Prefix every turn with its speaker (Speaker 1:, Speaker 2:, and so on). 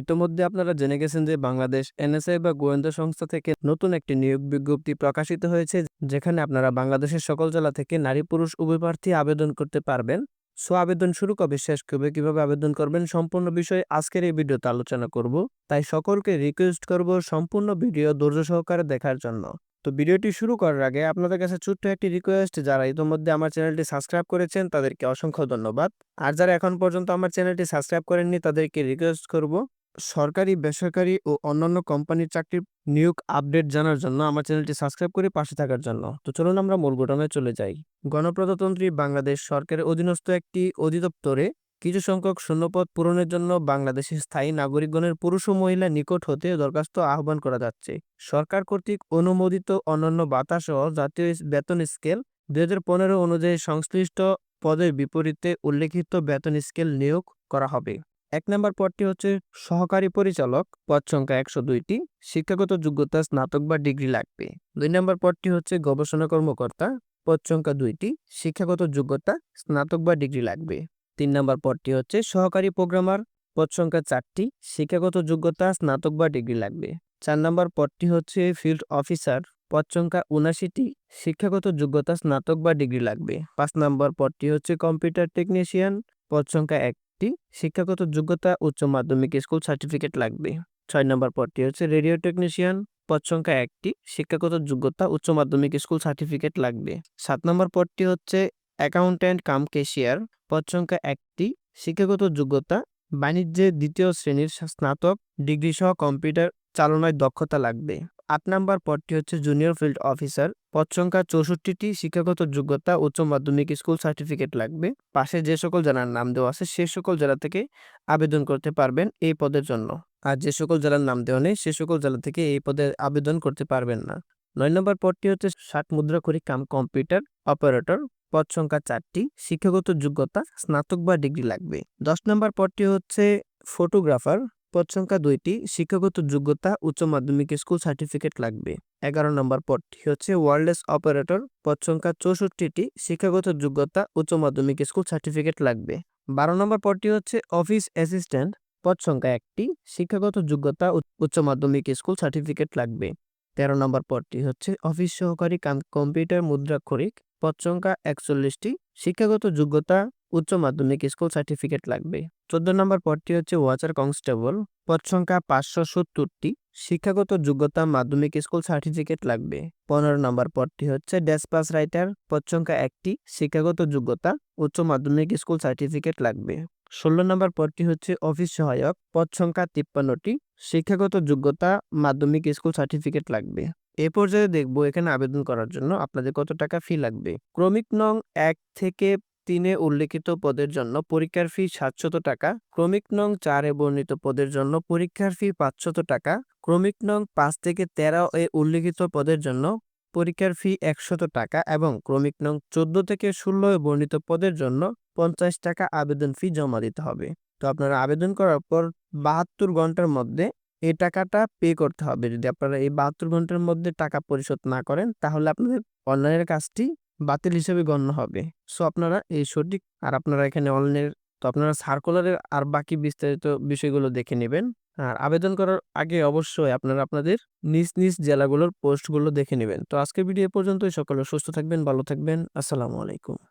Speaker 1: ইতোমধ্যে আপনারা জেনে গেছেন যে বাংলাদেশ এনএসআই বা গোয়েন্দা সংস্থা থেকে নতুন একটি নিয়োগ বিজ্ঞপ্তি প্রকাশিত হয়েছে, যেখানে আপনারা বাংলাদেশের সকল জেলা থেকে নারী পুরুষ উভয় প্রার্থী আবেদন করতে পারবেন। সো আবেদন শুরু কবে, শেষ কবে, কীভাবে আবেদন করবেন সম্পূর্ণ বিষয়ে আজকের এই ভিডিওতে আলোচনা করব। তাই সকলকে রিকোয়েস্ট করব সম্পূর্ণ ভিডিও ধৈর্য সহকারে দেখার জন্য। তো ভিডিওটি শুরু করার আগে আপনাদের কাছে ছোট্ট একটি রিকোয়েস্ট, যারা ইতিমধ্যে আমার চ্যানেলটি সাবস্ক্রাইব করেছেন তাদেরকে অসংখ্য ধন্যবাদ। আর যারা এখন পর্যন্ত আমার চ্যানেলটি সাবস্ক্রাইব করেননি তাদেরকে রিকোয়েস্ট করব সরকারি, বেসরকারি ও অন্যান্য কোম্পানির চাকরির নিয়োগ আপডেট জানার জন্য আমার চ্যানেলটি সাবস্ক্রাইব করে পাশে থাকার জন্য। তো চলুন আমরা মূল ঘটনায় চলে যাই। গণপ্রজাতন্ত্রী বাংলাদেশ সরকারের অধীনস্থ একটি অধিদপ্তরে কিছু সংখ্যক শূন্যপদ পূরণের জন্য বাংলাদেশের স্থায়ী নাগরিকগণের পুরুষ ও মহিলা নিকট হতে দরখাস্ত আহ্বান করা যাচ্ছে। সরকার কর্তৃক অনুমোদিত অন্যান্য বাতা সহ জাতীয় বেতন স্কেল দুই হাজার পনেরো অনুযায়ী সংশ্লিষ্ট পদের বিপরীতে উল্লেখিত বেতন স্কেল নিয়োগ করা হবে। এক নম্বর পদটি হচ্ছে সহকারী পরিচালক, পদ সংখ্যা একশো দুইটি শিক্ষাগত যোগ্যতা, স্নাতক বা ডিগ্রি লাগবে। দুই নম্বর পদটি হচ্ছে গবেষণা কর্মকর্তা, পদ সংখ্যা দুইটি শিক্ষাগত যোগ্যতা, স্নাতক বা ডিগ্রি লাগবে। তিন নম্বর পদটি হচ্ছে সহকারী প্রোগ্রামার, পদ সংখ্যা চারটি শিক্ষাগত যোগ্যতা, স্নাতক বা ডিগ্রি লাগবে। চার নম্বর পদটি হচ্ছে ফিল্ড অফিসার, পদ সংখ্যা উনাশিটি শিক্ষাগত যোগ্যতা, স্নাতক বা ডিগ্রি লাগবে। পাঁচ নম্বর পদটি হচ্ছে কম্পিউটার টেকনিশিয়ান, পদ সংখ্যা একটি শিক্ষাগত যোগ্যতা উচ্চ মাধ্যমিক স্কুল সার্টিফিকেট লাগবে। ছয় নম্বর পদটি হচ্ছে রেডিও টেকনিশিয়ান। পদ সংখ্যা একটি, শিক্ষাগত যোগ্যতা উচ্চ মাধ্যমিক স্কুল সার্টিফিকেট লাগবে। সাত নম্বর পদটি হচ্ছে অ্যাকাউন্ট্যান্ট কাম কেশিয়ার পদ সংখ্যা একটি, শিক্ষাগত যোগ্যতা বাণিজ্যে দ্বিতীয় শ্রেণির স্নাতক ডিগ্রি সহ কম্পিউটার চালনায় দক্ষতা লাগবে। আট নাম্বার পদটি হচ্ছে জুনিয়র ফিল্ড অফিসার পদ সংখ্যা চৌষট্টিটি, শিক্ষাগত যোগ্যতা, উচ্চ মাধ্যমিক স্কুল সার্টিফিকেট লাগবে। পাশে যে সকল জেলার নাম দেওয়া আছে, সে সকল জেলা থেকে আবেদন করতে পারবেন এই পদের জন্য। আর যে সকল জেলার নাম দেওয়া নেই, সে সকল জেলা থেকে এই পদে আবেদন করতে পারবেন না। নয় নম্বর পদটি হচ্ছে ষাট মুদ্রা করি কাম কম্পিউটার অপারেটর। পদ সংখ্যা চারটি, শিক্ষাগত যোগ্যতা, স্নাতক বা ডিগ্রি লাগবে। দশ নম্বর পদটি হচ্ছে ফটোগ্রাফার পদ সংখ্যা দুইটি, শিক্ষাগত যোগ্যতা, উচ্চ মাধ্যমিক স্কুল সার্টিফিকেট লাগবে। এগারো নম্বর পদটি হচ্ছে ওয়ারলেস অপারেটর, পদ সংখ্যা চৌষট্টিটি, শিক্ষাগত যোগ্যতা, উচ্চ মাধ্যমিক স্কুল সার্টিফিকেট লাগবে। বারো নম্বর পদটি হচ্ছে অফিস অ্যাসিস্ট্যান্ট, পদ সংখ্যা একটি, শিক্ষাগত যোগ্যতা উচ্চ মাধ্যমিক স্কুল সার্টিফিকেট লাগবে। তেরো নম্বর পদটি হচ্ছে অফিস সহকারী কম্পিউটার মুদ্রাক্ষরিক, পদ সংখ্যা একচল্লিশটি, শিক্ষাগত যোগ্যতা উচ্চ মাধ্যমিক স্কুল সার্টিফিকেট লাগবে। চোদ্দ নম্বর পদটি হচ্ছে ওয়াচার কনস্টেবল। পদ সংখ্যা পাঁচশো সত্তরটি। শিক্ষাগত যোগ্যতা মাধ্যমিক স্কুল সার্টিফিকেট লাগবে। পনেরো নম্বর পদটি হচ্ছে ডেসপাস রাইটার। পদ সংখ্যা একটি। শিক্ষাগত যোগ্যতা উচ্চ মাধ্যমিক স্কুল সার্টিফিকেট লাগবে। ষোলো নম্বর পদটি হচ্ছে অফিস সহায়ক। পদ সংখ্যা তিপ্পান্নটি। শিক্ষাগত যোগ্যতা মাধ্যমিক স্কুল সার্টিফিকেট লাগবে। এ পর্যায়ে দেখব এখানে আবেদন করার জন্য আপনাদের কত টাকা ফি লাগবে। ক্রমিক নং এক থেকে তিনে উল্লেখিত পদের জন্য পরীক্ষার ফি সাতশত টাকা, ক্রমিক নং চারে বর্ণিত পদের জন্য পরীক্ষার ফি পাঁচশত টাকা, ক্রমিক নং পাঁচ থেকে তেরো এ উল্লেখিত পদের জন্য পরীক্ষার ফি একশত টাকা এবং ক্রমিক নং চোদ্দ থেকে ষোলো এ বর্ণিত পদের জন্য পঞ্চাশ টাকা আবেদন ফি জমা দিতে হবে। তো আপনারা আবেদন করার পর বাহাত্তর ঘণ্টার মধ্যে এই টাকাটা পে করতে হবে। যদি আপনারা এই বাহাত্তর ঘণ্টার মধ্যে টাকা পরিশোধ না করেন, তাহলে আপনাদের অনলাইনের কাজটি বাতিল হিসেবে গণ্য হবে। সো আপনারা এই সঠিক আর আপনারা এখানে অনলাইনের তো আপনারা সার্কুলারের আর বাকি বিস্তারিত বিষয়গুলো দেখে নেবেন। আর আবেদন করার আগে অবশ্যই আপনারা আপনাদের নিজ নিজ জেলাগুলোর পোস্টগুলো দেখে নেবেন। তো আজকের ভিডিও পর্যন্তই। সকলে সুস্থ থাকবেন, ভালো থাকবেন। আসসালামু আলাইকুম।